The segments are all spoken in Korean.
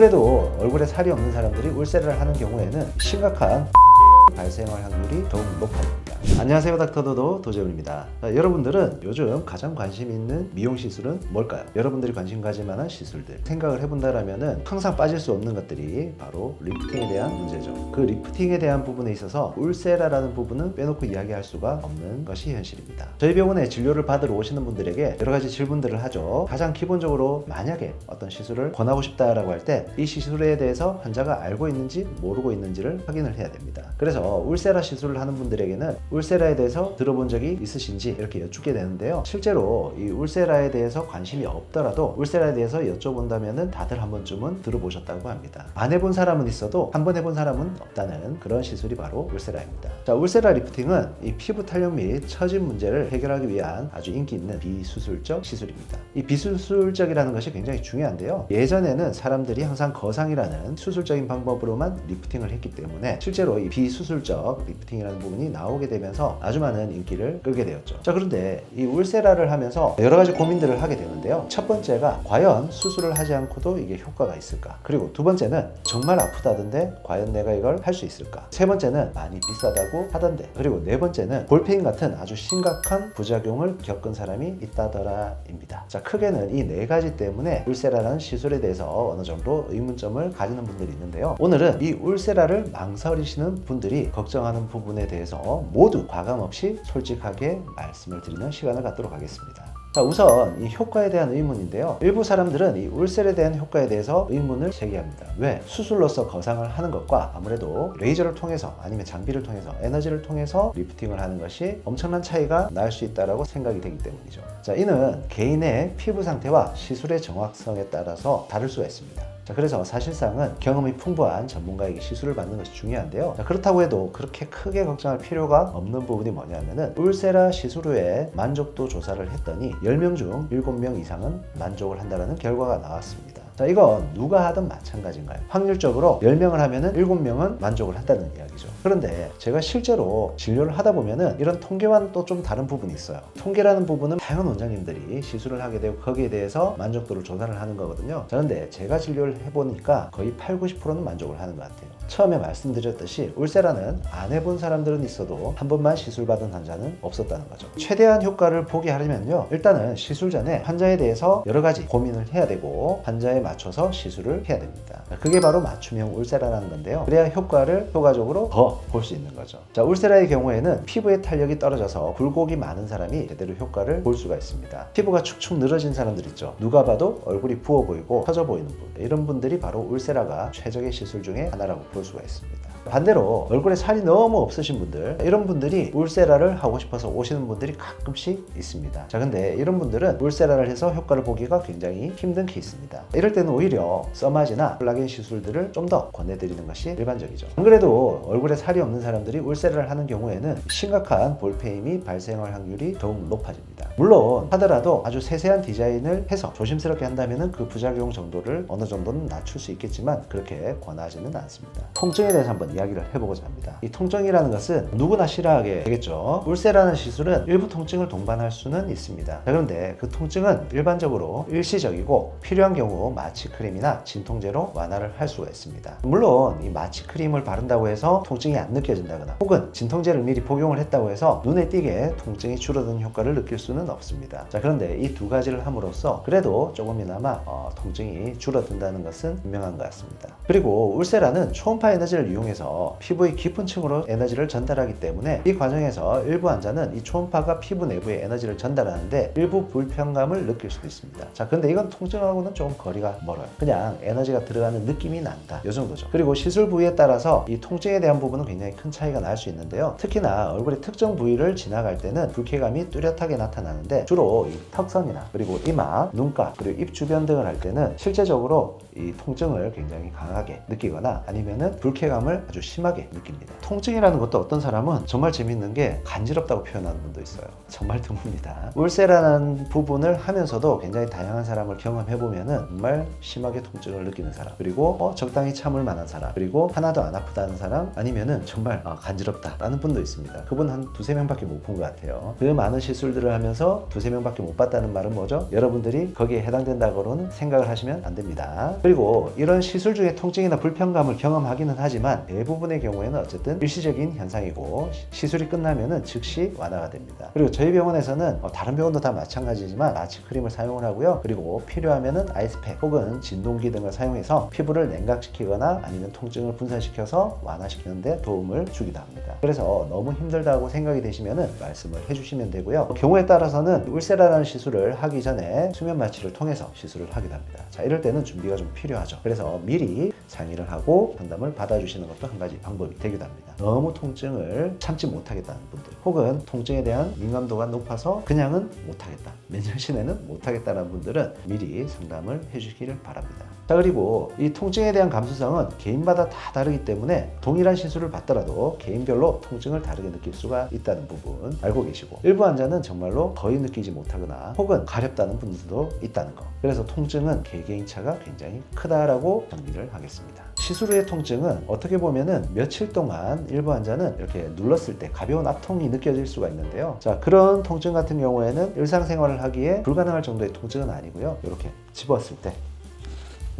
그래도 얼굴에 살이 없는 사람들이 울세라를 하는 경우에는 심각한 발생할 확률이 더욱 높아집니다. 안녕하세요 닥터도도 도재훈입니다. 자, 여러분들은 요즘 가장 관심 있는 미용 시술은 뭘까요? 여러분들이 관심 가질 만한 시술들 생각을 해본다라면은 항상 빠질 수 없는 것들이 바로 리프팅에 대한 문제죠. 그 리프팅에 대한 부분에 있어서 울세라라는 부분은 빼놓고 이야기할 수가 없는 것이 현실입니다. 저희 병원에 진료를 받으러 오시는 분들에게 여러 가지 질문들을 하죠. 가장 기본적으로 만약에 어떤 시술을 권하고 싶다라고 할 때 이 시술에 대해서 환자가 알고 있는지 모르고 있는지를 확인을 해야 됩니다. 그래서 울세라 시술을 하는 분들에게는 울세라에 대해서 들어본 적이 있으신지 이렇게 여쭙게 되는데요. 실제로 이 울세라에 대해서 관심이 없더라도 울세라에 대해서 여쭤본다면은 다들 한 번쯤은 들어보셨다고 합니다. 안 해본 사람은 있어도 한 번 해본 사람은 없다는 그런 시술이 바로 울세라입니다. 자, 울세라 리프팅은 이 피부 탄력 및 처짐 문제를 해결하기 위한 아주 인기 있는 비수술적 시술입니다. 이 비수술적이라는 것이 굉장히 중요한데요. 예전에는 사람들이 항상 거상이라는 수술적인 방법으로만 리프팅을 했기 때문에 실제로 이 비수술적 리프팅이라는 부분이 나오게 되면 서 아주 많은 인기를 끌게 되었죠. 자, 그런데 이 울세라를 하면서 여러 가지 고민들을 하게 되는데요. 첫 번째가 과연 수술을 하지 않고도 이게 효과가 있을까? 그리고 두 번째는 정말 아프다던데 과연 내가 이걸 할 수 있을까? 세 번째는 많이 비싸다고 하던데. 그리고 네 번째는 볼페인 같은 아주 심각한 부작용을 겪은 사람이 있다더라입니다. 자, 크게는 이 네 가지 때문에 울세라라는 시술에 대해서 어느 정도 의문점을 가지는 분들이 있는데요. 오늘은 이 울세라를 망설이시는 분들이 걱정하는 부분에 대해서 모두 과감 없이 솔직하게 말씀을 드리는 시간을 갖도록 하겠습니다. 자, 우선 이 효과에 대한 의문인데요. 일부 사람들은 이 울셀에 대한 효과에 대해서 의문을 제기합니다. 왜? 수술로서 거상을 하는 것과 아무래도 레이저를 통해서 아니면 장비를 통해서 에너지를 통해서 리프팅을 하는 것이 엄청난 차이가 날 수 있다고 생각이 되기 때문이죠. 자, 이는 개인의 피부 상태와 시술의 정확성에 따라서 다를 수가 있습니다. 자, 그래서 사실상은 경험이 풍부한 전문가에게 시술을 받는 것이 중요한데요. 자, 그렇다고 해도 그렇게 크게 걱정할 필요가 없는 부분이 뭐냐면은 울세라 시술 후에 만족도 조사를 했더니 10명 중 7명 이상은 만족을 한다는 결과가 나왔습니다. 자, 이건 누가 하든 마찬가지인 가요? 확률적으로 10명을 하면은 7명은 만족을 한다는 이야기죠. 그런데 제가 실제로 진료를 하다 보면은 이런 통계와는 또 좀 다른 부분이 있어요. 통계라는 부분은 다양한 원장님들이 시술을 하게 되고 거기에 대해서 만족도를 조사를 하는 거거든요. 자, 근데 제가 진료를 해보니까 거의 8, 90%는 만족을 하는 것 같아요. 처음에 말씀드렸듯이 울세라는 안 해본 사람들은 있어도 한 번만 시술 받은 환자는 없었다는 거죠. 최대한 효과를 보게 하려면요. 일단은 시술 전에 환자에 대해서 여러 가지 고민을 해야 되고 환자에 맞춰서 시술을 해야 됩니다. 그게 바로 맞춤형 울세라라는 건데요. 그래야 효과를 효과적으로 더 볼 수 있는 거죠. 자, 울세라의 경우에는 피부의 탄력이 떨어져서 굴곡이 많은 사람이 제대로 효과를 볼 수가 있습니다. 피부가 축축 늘어진 사람들 있죠. 누가 봐도 얼굴이 부어 보이고 터져 보이는 분. 이런 분들이 바로 울세라가 최적의 시술 중에 하나라고 볼 수가 있습니다. 반대로 얼굴에 살이 너무 없으신 분들 이런 분들이 울세라를 하고 싶어서 오시는 분들이 가끔씩 있습니다. 자 근데 이런 분들은 울세라를 해서 효과를 보기가 굉장히 힘든 케이스입니다. 이럴 때는 오히려 써마지나 콜라겐 시술들을 좀 더 권해드리는 것이 일반적이죠. 안 그래도 얼굴에 살이 없는 사람들이 울세라를 하는 경우에는 심각한 볼페임이 발생할 확률이 더욱 높아집니다. 물론 하더라도 아주 세세한 디자인을 해서 조심스럽게 한다면 그 부작용 정도를 어느 정도는 낮출 수 있겠지만 그렇게 권하지는 않습니다. 통증에 대해서 한번 이야기를 해보고자 합니다. 이 통증이라는 것은 누구나 싫어하게 되겠죠. 울세라는 시술은 일부 통증을 동반할 수는 있습니다. 자, 그런데 그 통증은 일반적으로 일시적이고 필요한 경우 마취 크림이나 진통제로 완화를 할 수가 있습니다. 물론 이 마취 크림을 바른다고 해서 통증이 안 느껴진다거나 혹은 진통제를 미리 복용을 했다고 해서 눈에 띄게 통증이 줄어드는 효과를 느낄 수는 없습니다. 자, 그런데 이 두 가지를 함으로써 그래도 조금이나마 어, 통증이 줄어든다는 것은 분명한 것 같습니다. 그리고 울세라는 초음파 에너지를 이용해서 피부의 깊은 층으로 에너지를 전달하기 때문에 이 과정에서 일부 환자는 이 초음파가 피부 내부에 에너지를 전달하는데 일부 불편감을 느낄 수도 있습니다. 자, 근데 이건 통증하고는 조금 거리가 멀어요. 그냥 에너지가 들어가는 느낌이 난다. 이 정도죠. 그리고 시술 부위에 따라서 이 통증에 대한 부분은 굉장히 큰 차이가 날 수 있는데요. 특히나 얼굴의 특정 부위를 지나갈 때는 불쾌감이 뚜렷하게 나타나는데 주로 이 턱선이나 그리고 이마, 눈가, 그리고 입 주변 등을 할 때는 실제적으로 이 통증을 굉장히 강하게 느끼거나 아니면은 불쾌감을 아주 심하게 느낍니다. 통증이라는 것도 어떤 사람은 정말 재밌는 게 간지럽다고 표현하는 분도 있어요. 정말 드뭅니다. 울세라는 부분을 하면서도 굉장히 다양한 사람을 경험해 보면은 정말 심하게 통증을 느끼는 사람, 그리고 어, 적당히 참을 만한 사람, 그리고 하나도 안 아프다는 사람, 아니면은 정말 어, 간지럽다라는 분도 있습니다. 그분 한 두세 명밖에 못 본 것 같아요. 그 많은 시술들을 하면서 두세 명밖에 못 봤다는 말은 뭐죠? 여러분들이 거기에 해당된다고는 생각을 하시면 안 됩니다. 그리고 이런 시술 중에 통증이나 불편감을 경험하기는 하지만 대부분의 경우에는 어쨌든 일시적인 현상이고 시- 시술이 끝나면은 즉시 완화가 됩니다. 그리고 저희 병원에서는 어, 다른 병원도 다 마찬가지지만 아치크림을 사용을 하고요. 그리고 필요하면은 아이스팩 혹은 진동기 등을 사용해서 피부를 냉각시키거나 아니면 통증을 분산시켜서 완화시키는데 도움을 주기도 합니다. 그래서 너무 힘들다고 생각이 되시면은 말씀을 해주시면 되고요. 경우에 따라서는 울세라라는 시술을 하기 전에 수면 마취를 통해서 시술을 하기도 합니다. 자, 이럴 때는 준비가 좀 필요하죠. 그래서 미리 상의를 하고 상담을 받아주시는 것도 한 가지 방법이 되기도 합니다. 너무 통증을 참지 못하겠다는 분들, 혹은 통증에 대한 민감도가 높아서 그냥은 못하겠다, 맨정신에는 못하겠다는 분들은 미리 상담을 해주시기를 바랍니다. 자 그리고 이 통증에 대한 감수성은 개인마다 다 다르기 때문에 동일한 시술을 받더라도 개인별로 통증을 다르게 느낄 수가 있다는 부분 알고 계시고 일부 환자는 정말로 거의 느끼지 못하거나 혹은 가렵다는 분들도 있다는 거. 그래서 통증은 개개인차가 굉장히 크다라고 정리를 하겠습니다. 시술 후의 통증은 어떻게 보면은 며칠 동안 일부 환자는 이렇게 눌렀을 때 가벼운 압통이 느껴질 수가 있는데요. 자 그런 통증 같은 경우에는 일상생활을 하기에 불가능할 정도의 통증은 아니고요. 이렇게 집었을 때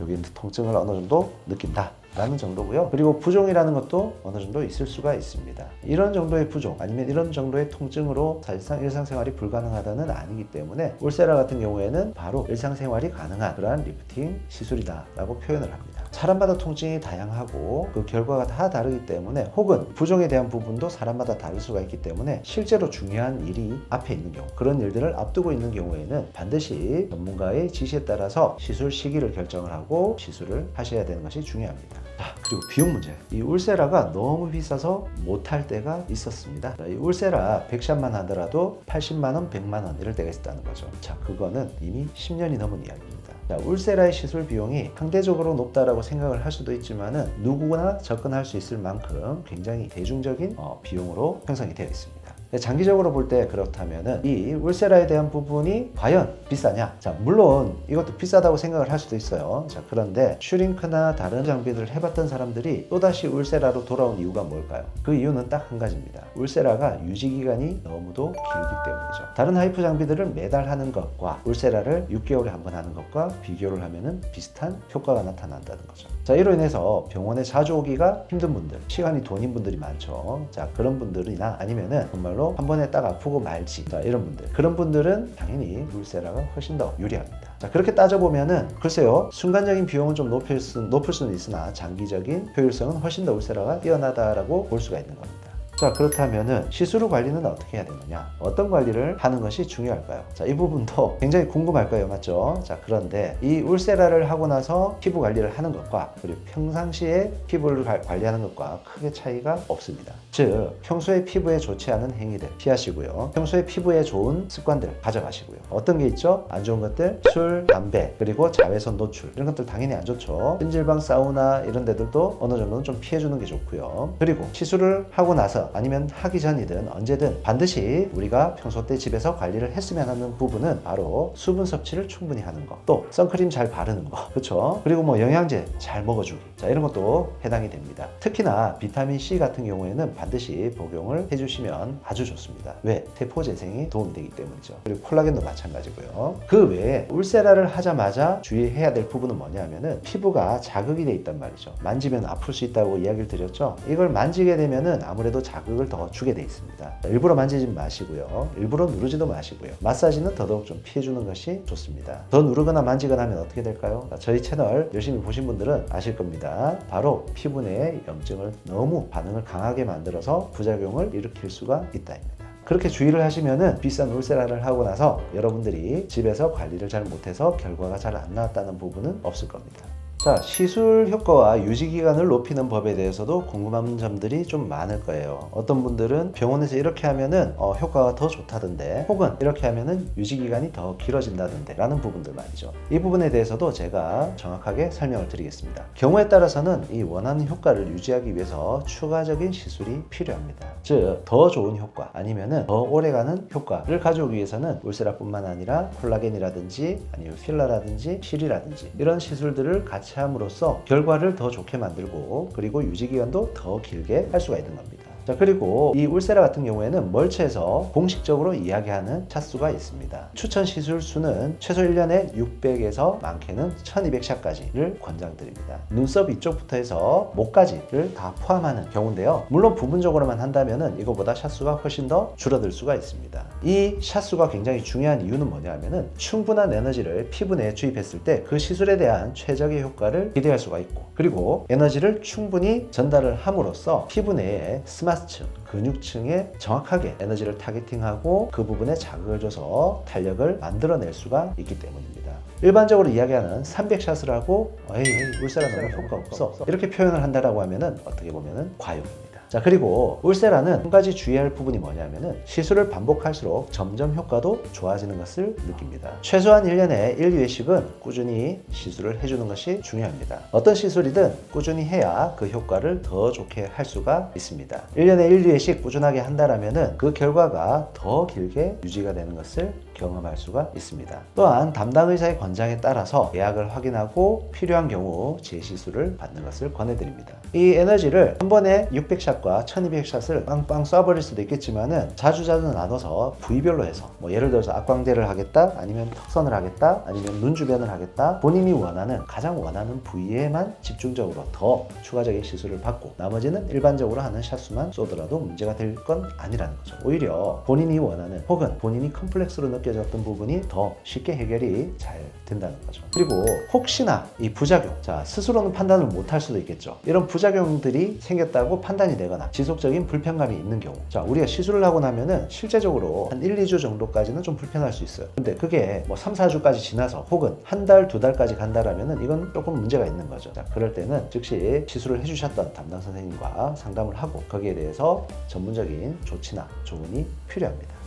여기 통증을 어느 정도 느낀다. 라는 정도고요. 그리고 부종이라는 것도 어느 정도 있을 수가 있습니다. 이런 정도의 부종 아니면 이런 정도의 통증으로 사실상 일상생활이 불가능하다는 아니기 때문에 울세라 같은 경우에는 바로 일상생활이 가능한 그러한 리프팅 시술이다라고 표현을 합니다. 사람마다 통증이 다양하고 그 결과가 다 다르기 때문에 혹은 부종에 대한 부분도 사람마다 다를 수가 있기 때문에 실제로 중요한 일이 앞에 있는 경우 그런 일들을 앞두고 있는 경우에는 반드시 전문가의 지시에 따라서 시술 시기를 결정을 하고 시술을 하셔야 되는 것이 중요합니다. 자, 그리고 비용 문제. 이 울세라가 너무 비싸서 못할 때가 있었습니다. 자, 이 울세라 100샷만 하더라도 80만 원, 100만 원 이럴 때가 있다는 거죠. 자, 그거는 이미 10년이 넘은 이야기입니다. 자, 울세라의 시술 비용이 상대적으로 높다라고 생각을 할 수도 있지만은 누구나 접근할 수 있을 만큼 굉장히 대중적인 어, 비용으로 형성이 되어 있습니다. 네, 장기적으로 볼 때 그렇다면은 이 울세라에 대한 부분이 과연 비싸냐? 자, 물론 이것도 비싸다고 생각을 할 수도 있어요. 자, 그런데 슈링크나 다른 장비들을 해봤던 사람들이 또다시 울세라로 돌아온 이유가 뭘까요? 그 이유는 딱 한 가지입니다. 울세라가 유지 기간이 너무도 길기 때문이죠. 다른 하이프 장비들을 매달 하는 것과 울세라를 6개월에 한 번 하는 것과 비교를 하면은 비슷한 효과가 나타난다는 거죠. 자, 이로 인해서 병원에 자주 오기가 힘든 분들, 시간이 돈인 분들이 많죠. 자, 그런 분들이나 아니면은 정말로 한 번에 딱 아프고 말지. 자, 이런 분들. 그런 분들은 당연히 울세라가 훨씬 더 유리합니다. 자, 그렇게 따져보면은 글쎄요, 순간적인 비용은 좀 높일, 수, 높을 수는 있으나 장기적인 효율성은 훨씬 더 울세라가 뛰어나다라고 볼 수가 있는 겁니다. 자 그렇다면은 시술 후 관리는 어떻게 해야 되느냐? 어떤 관리를 하는 것이 중요할까요? 자이 부분도 굉장히 궁금할 거예요? 맞죠? 자 그런데 이 울세라를 하고 나서 피부 관리를 하는 것과 그리고 평상시에 피부를 관- 관리하는 것과 크게 차이가 없습니다. 즉 평소에 피부에 좋지 않은 행위들 피하시고요. 평소에 피부에 좋은 습관들 가져가시고요. 어떤 게 있죠? 안 좋은 것들? 술 담배 그리고 자외선 노출. 이런 것들 당연히 안 좋죠. 찜질방 사우나 이런 데들도 어느 정도는 좀 피해주는 게 좋고요. 그리고 시술을 하고 나서 아니면 하기 전이든 언제든 반드시 우리가 평소 때 집에서 관리를 했으면 하는 부분은 바로 수분 섭취를 충분히 하는 거, 또 선크림 잘 바르는 거, 그렇죠? 그리고 뭐 영양제 잘 먹어주기, 자 이런 것도 해당이 됩니다. 특히나 비타민 C 같은 경우에는 반드시 복용을 해주시면 아주 좋습니다. 왜? 세포 재생이 도움이 되기 때문이죠. 그리고 콜라겐도 마찬가지고요. 그 외에 울세라를 하자마자 주의해야 될 부분은 뭐냐면은 피부가 자극이 돼 있단 말이죠. 만지면 아플 수 있다고 이야기를 드렸죠. 이걸 만지게 되면은 아무래도 자 극을 더 주게 돼 있습니다. 일부러 만지지 마시고요. 일부러 누르지도 마시고요. 마사지는 더더욱 좀 피해주는 것이 좋습니다. 더 누르거나 만지거나 하면 어떻게 될까요? 저희 채널 열심히 보신 분들은 아실 겁니다. 바로 피부 내에 염증을 너무 반응을 강하게 만들어서 부작용을 일으킬 수가 있다입니다. 그렇게 주의를 하시면은 비싼 울세라를 하고 나서 여러분들이 집에서 관리를 잘 못해서 결과가 잘 안 나왔다는 부분은 없을 겁니다. 자, 시술 효과와 유지 기간을 높이는 법에 대해서도 궁금한 점들이 좀 많을 거예요. 어떤 분들은 병원에서 이렇게 하면은 어, 효과가 더 좋다던데, 혹은 이렇게 하면은 유지 기간이 더 길어진다던데, 라는 부분들 말이죠. 이 부분에 대해서도 제가 정확하게 설명을 드리겠습니다. 경우에 따라서는 이 원하는 효과를 유지하기 위해서 추가적인 시술이 필요합니다. 즉, 더 좋은 효과, 아니면은 더 오래가는 효과를 가져오기 위해서는 울세라뿐만 아니라 콜라겐이라든지 아니면 필러라든지 실이라든지 이런 시술들을 같이 함으로써 결과를 더 좋게 만들고 그리고 유지 기간도 더 길게 할 수가 있는 겁니다. 자, 자 그리고 이 울세라 같은 경우에는 멀체에서 공식적으로 이야기하는 차수가 있습니다. 추천 시술 수는 최소 1년에 600에서 많게는 1200샷까지를 권장드립니다. 눈썹 이쪽부터 해서 목까지를 다 포함하는 경우인데요. 물론 부분적으로만 한다면은 이거보다 샷수가 훨씬 더 줄어들 수가 있습니다. 이 샷수가 굉장히 중요한 이유는 뭐냐 하면은 충분한 에너지를 피부 내에 주입했을 때 그 시술에 대한 최적의 효과를 기대할 수가 있고 그리고 에너지를 충분히 전달을 함으로써 피부 내에 스마트 층, 근육층에 정확하게 에너지를 타겟팅하고 그 부분에 자극을 줘서 탄력을 만들어낼 수가 있기 때문입니다. 일반적으로 이야기하는 300샷을 하고 에이, 에이 울세라 너무 효과 없어 이렇게 표현을 한다라고 하면은 어떻게 보면은 과욕입니다. 자 그리고 울세라는 한 가지 주의할 부분이 뭐냐면은 시술을 반복할수록 점점 효과도 좋아지는 것을 느낍니다. 최소한 1년에 1, 2회씩은 꾸준히 시술을 해주는 것이 중요합니다. 어떤 시술이든 꾸준히 해야 그 효과를 더 좋게 할 수가 있습니다. 1년에 1, 2회씩 꾸준하게 한다라면은 그 결과가 더 길게 유지가 되는 것을 경험할 수가 있습니다. 또한 담당 의사의 권장에 따라서 예약을 확인하고 필요한 경우 재시술을 받는 것을 권해드립니다. 이 에너지를 한 번에 600샷과 1200샷을 빵빵 쏴버릴 수도 있겠지만은 자주자주 나눠서 부위별로 해서 뭐 예를 들어서 악광대를 하겠다 아니면 턱선을 하겠다 아니면 눈 주변을 하겠다 본인이 원하는 가장 원하는 부위에만 집중적으로 더 추가적인 시술을 받고 나머지는 일반적으로 하는 샷수만 쏘더라도 문제가 될 건 아니라는 거죠. 오히려 본인이 원하는 혹은 본인이 컴플렉스로 느껴 졌던 부분이 더 쉽게 해결이 잘 된다는 거죠. 그리고 혹시나 이 부작용, 자 스스로는 판단을 못 할 수도 있겠죠. 이런 부작용들이 생겼다고 판단이 되거나 지속적인 불편감이 있는 경우, 자 우리가 시술을 하고 나면은 실제적으로 한 1, 2주 정도까지는 좀 불편할 수 있어요. 근데 그게 뭐 3, 4주까지 지나서 혹은 한 달, 두 달까지 간다라면은 이건 조금 문제가 있는 거죠. 자 그럴 때는 즉시 시술을 해주셨던 담당 선생님과 상담을 하고 거기에 대해서 전문적인 조치나 조언이 필요합니다.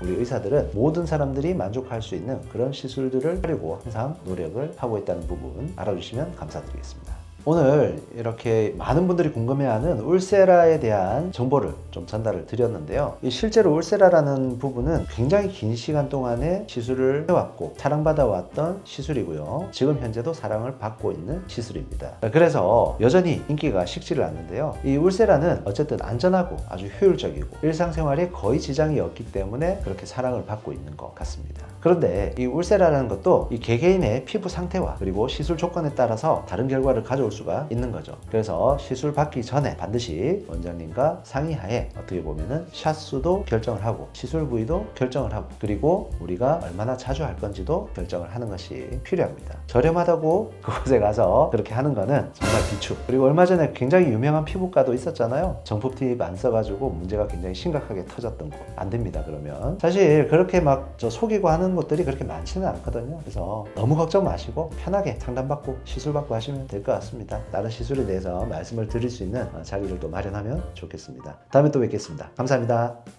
우리 의사들은 모든 사람들이 만족할 수 있는 그런 시술들을 하려고 항상 노력을 하고 있다는 부분 알아주시면 감사드리겠습니다. 오늘 이렇게 많은 분들이 궁금해하는 울세라에 대한 정보를 좀 전달을 드렸는데요. 이 실제로 울세라라는 부분은 굉장히 긴 시간 동안에 시술을 해왔고 사랑받아왔던 시술이고요. 지금 현재도 사랑을 받고 있는 시술입니다. 그래서 여전히 인기가 식지를 않는데요. 이 울세라는 어쨌든 안전하고 아주 효율적이고 일상생활에 거의 지장이 없기 때문에 그렇게 사랑을 받고 있는 것 같습니다. 그런데 이 울세라라는 것도 이 개개인의 피부 상태와 그리고 시술 조건에 따라서 다른 결과를 가져올 수가 있는 거죠. 그래서 시술 받기 전에 반드시 원장님과 상의하에 어떻게 보면은 샷 수도 결정을 하고 시술 부위도 결정을 하고 그리고 우리가 얼마나 자주 할 건지도 결정을 하는 것이 필요합니다. 저렴하다고 그곳에 가서 그렇게 하는 거는 정말 비추. 그리고 얼마 전에 굉장히 유명한 피부과도 있었잖아요. 정품 팁 안 써가지고 문제가 굉장히 심각하게 터졌던 곳. 안 됩니다. 그러면 사실 그렇게 막 저 속이고 하는 것들이 그렇게 많지는 않거든요. 그래서 너무 걱정 마시고 편하게 상담받고 시술받고 하시면 될 것 같습니다. 다른 시술에 대해서 말씀을 드릴 수 있는 어, 자리를 또 마련하면 좋겠습니다. 다음에 또 뵙겠습니다. 감사합니다.